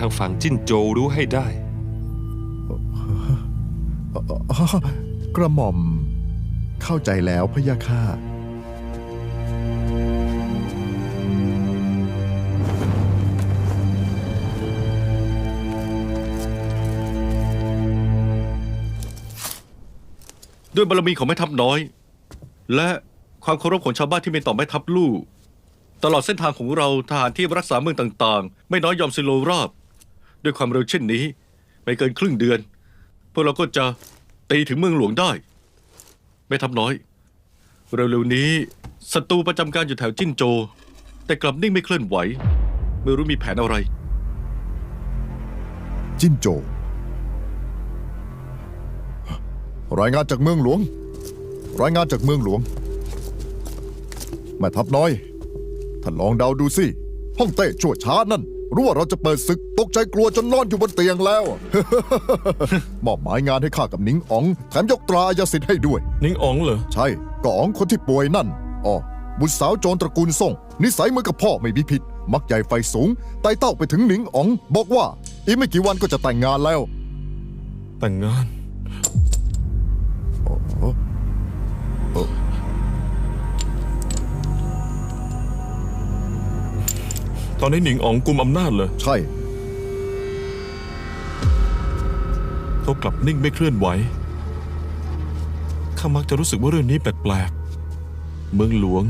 ทางฝั่งจิ้นโจวรู้ให้ได้กระหม่อม เข้าใจแล้วพะยะค่ะ ด้วยบารมีของแม่ทัพน้อย และความเคารพของชาวบ้านที่มีต่อแม่ทัพลู่ ตลอดเส้นทางของเราทหารที่รักษาเมืองต่างๆ ไม่น้อยยอมสิโลราบ ด้วยความเร็วเช่นนี้ ไม่เกินครึ่งเดือน พวกเราก็จะตีถึงเมืองหลวงได้แม่ทัพน้อย เร็วๆนี้ศัตรูประจำการอยู่แถวจิ้นโจ แต่กลับนิ่งไม่เคลื่อนไหว ไม่รู้มีแผนอะไร จิ้นโจ รายงานจากเมืองหลวง รายงานจากเมืองหลวงแม่ทัพน้อย ท่านลองเดาดูสิ ห้องเต้ชั่วช้านั่น รู้ว่าเราจะเปิดศึกตกใจกลัวจนนอนอยู่บนเตียงแล้ว มอบหมายงานให้ข้ากับหนิงอ๋องแถมยกตราอายสิทธิ์ให้ด้วย นิ้งอ๋องเหรอ ใช่ก็อ๋องคนที่ป่วยนั่นอ๋อบุตรสาวโจรตระกูลส่ง นิสัยเหมือนกับพ่อไม่มีผิด มักใหญ่ไฟสูงไต่เต้าไปถึงหนิงอ๋อง บอกว่าอีกไม่กี่วันก็จะแต่งงานแล้ว แต่งงาน ตอนนี้หนิงอ๋องกุมอำนาจเลยใช่ เขากลับนิ่งไม่เคลื่อนไหว ข้ามักจะรู้สึกว่าเรื่องนี้แปลกๆ เมืองหลวง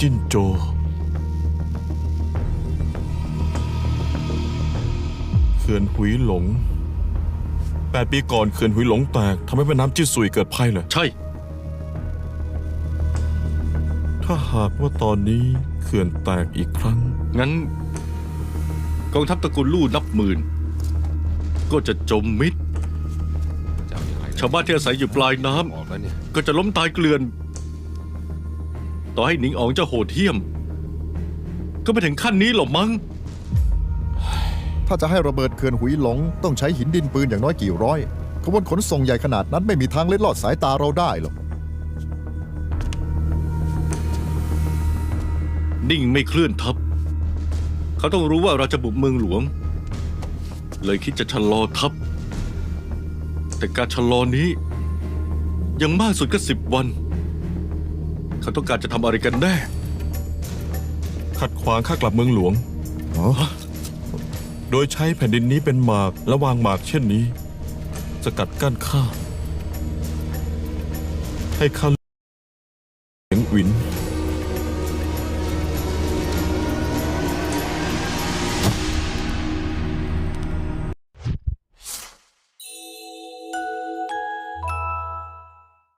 จิ้นโจ เขื่อนหุยหลง แปดปีก่อนเขื่อนหุยหลงแตกทำให้แม่น้ำจิ้นสุยเกิดภัยเหรอ ใช่ ถ้าหากว่าตอนนี้เขื่อนแตกอีกครั้ง งั้น กองทัพตระกูลลู่นับหมื่น ก็จะจมมิด จะเอายังไงชาวบ้านที่อาศัยอยู่ปลายน้ำ ออกแล้วเนี่ย ก็จะล้มตายเกลื่อน ต่อให้หนิงอ๋องจะโหดเหี้ยม ก็ไม่ถึงขั้นนี้หรอกมั้ง ถ้าจะให้ระเบิดเขื่อนหุยหลง ต้องใช้หินดินปืนอย่างน้อยกี่ร้อยขบวนขนส่งใหญ่ขนาดนั้นไม่มีทางเล็ดลอดสายตาเราได้หรอก นิ่งไม่เคลื่อนทัพ เขาต้องรู้ว่าเราจะบุกเมืองหลวง เลยคิดจะชะลอทัพ แต่การชะลอนี้ ยังมากสุดก็สิบวัน เขาต้องการจะทำอะไรกันแน่ ขัดขวางข้ากลับเมืองหลวงอ๋อโดยใช้แผ่นดินนี้เป็นหมากและวางหมากเช่นนี้ สกัดกั้นข้าให้ข้า